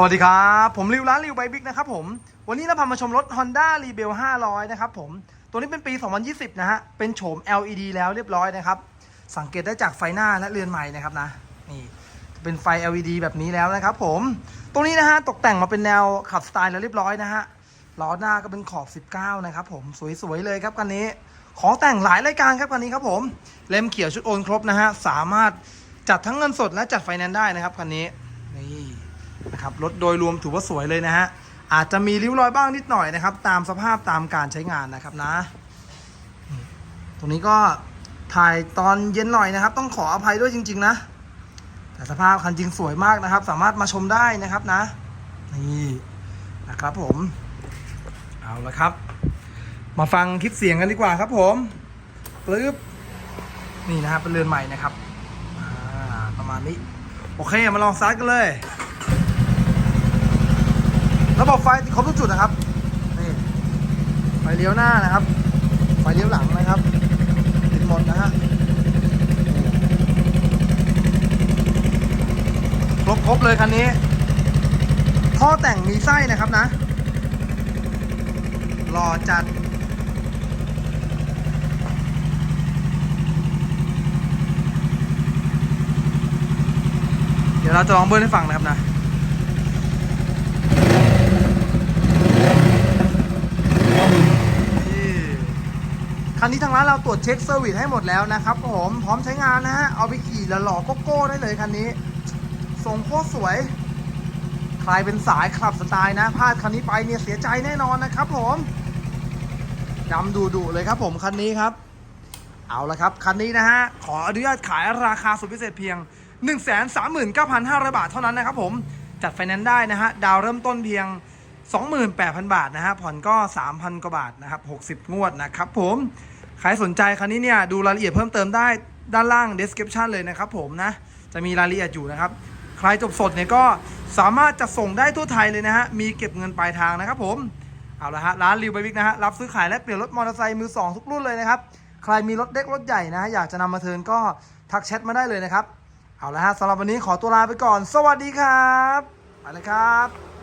สวัสดีครับ ผมริวร้านริวไบบิ๊กนะครับผม วันนี้เราพามาชมรถ Honda Rebel 500 นะครับผม ตัวนี้เป็นปี 2020 นะฮะ เป็นโฉม LED แล้วเรียบร้อยนะครับ สังเกตได้จากไฟหน้าและเรือนใหม่นะครับนะ นี่ เป็นไฟ LED แบบนี้แล้วนะครับผม ตรงนี้นะฮะตกแต่งมาเป็นแนวขับสไตล์แล้วเรียบร้อยนะฮะ ล้อหน้าก็เป็นขอบ 19 นะครับผม สวยๆเลยครับคันนี้ ของแต่งหลายรายการครับคันนี้ครับผม เล่มเขียวชุดโอนครบนะฮะ สามารถจัดทั้งเงินสดและจัดไฟแนนซ์ได้นะครับคันนี้ นะครับรถโดยรวมถือว่าสวยเลยนะฮะอาจจะมีริ้วรอยบ้างนิดหน่อยนะครับ ตามสภาพตามการใช้งานนะครับนะ ตรงนี้ก็ถ่ายตอนเย็นหน่อยนะครับ ต้องขออภัยด้วยจริง ๆ นะ แต่สภาพคันจริงสวยมากนะครับ สามารถมาชมได้นะครับนะ นี่นะครับผม เอาละครับ มาฟังคลิปเสียงกันดีกว่าครับผมปึ๊บนี่นะครับเป็นเรือนใหม่นะครับประมาณนี้ โอเคมาลองซัดกันเลย ระบบไฟติดครบทุกจุดนะครับนี่ไฟเลี้ยวหน้านะครับ ไฟเลี้ยวหลังนะครับติดหมดนะฮะครบครบเลยคันนี้ท่อแต่งมีไส้นะครับนะหล่อจัดเดี๋ยวเราจะลองเบิ้ลให้ฟังนะครับนะ นี่ คันนี้ทางร้านเราตรวจเช็คเซอร์วิสให้หมดแล้วนะครับผมพร้อมใช้งานนะฮะ เอาไปขี่ลหล่อโกโก้ได้เลยคันนี้ทรงโคตรสวย ใครเป็นสายขับสไตล์นะพลาดคันนี้ไปเนี่ยเสียใจแน่นอนนะครับผมดำดูดุเลยครับผมคันนี้ครับ เอาละครับ คันนี้นะฮะ ขออนุญาตขายราคาสุดพิเศษเพียง 139,500 บาทเท่านั้นนะครับผมจัดไฟแนนซ์ได้นะฮะ ดาวเริ่มต้นเพียง 28,000 บาทนะฮะผ่อนก็ 3,000 กว่าบาทนะครับ 60 งวดนะครับผม ใครสนใจคันนี้เนี่ยดูรายละเอียดเพิ่มเติมได้ด้านล่าง description เลยนะครับผมนะ จะมีรายละเอียดอยู่นะครับ ใครจบสดเนี่ยก็สามารถจะส่งได้ทั่วไทยเลยนะฮะ มีเก็บเงินปลายทางนะครับผมเอาละฮะร้านริวไบวิกนะฮะรับซื้อขายและเปลี่ยนรถมอเตอร์ไซค์มือสองทุกรุ่นเลยนะครับใครมีรถเล็กรถใหญ่นะฮะอยากจะนำมาเทินก็ทักแชทมาได้เลยนะครับเอาละฮะสำหรับวันนี้ขอตัวลาไปก่อน สวัสดีครับไปเลยครับ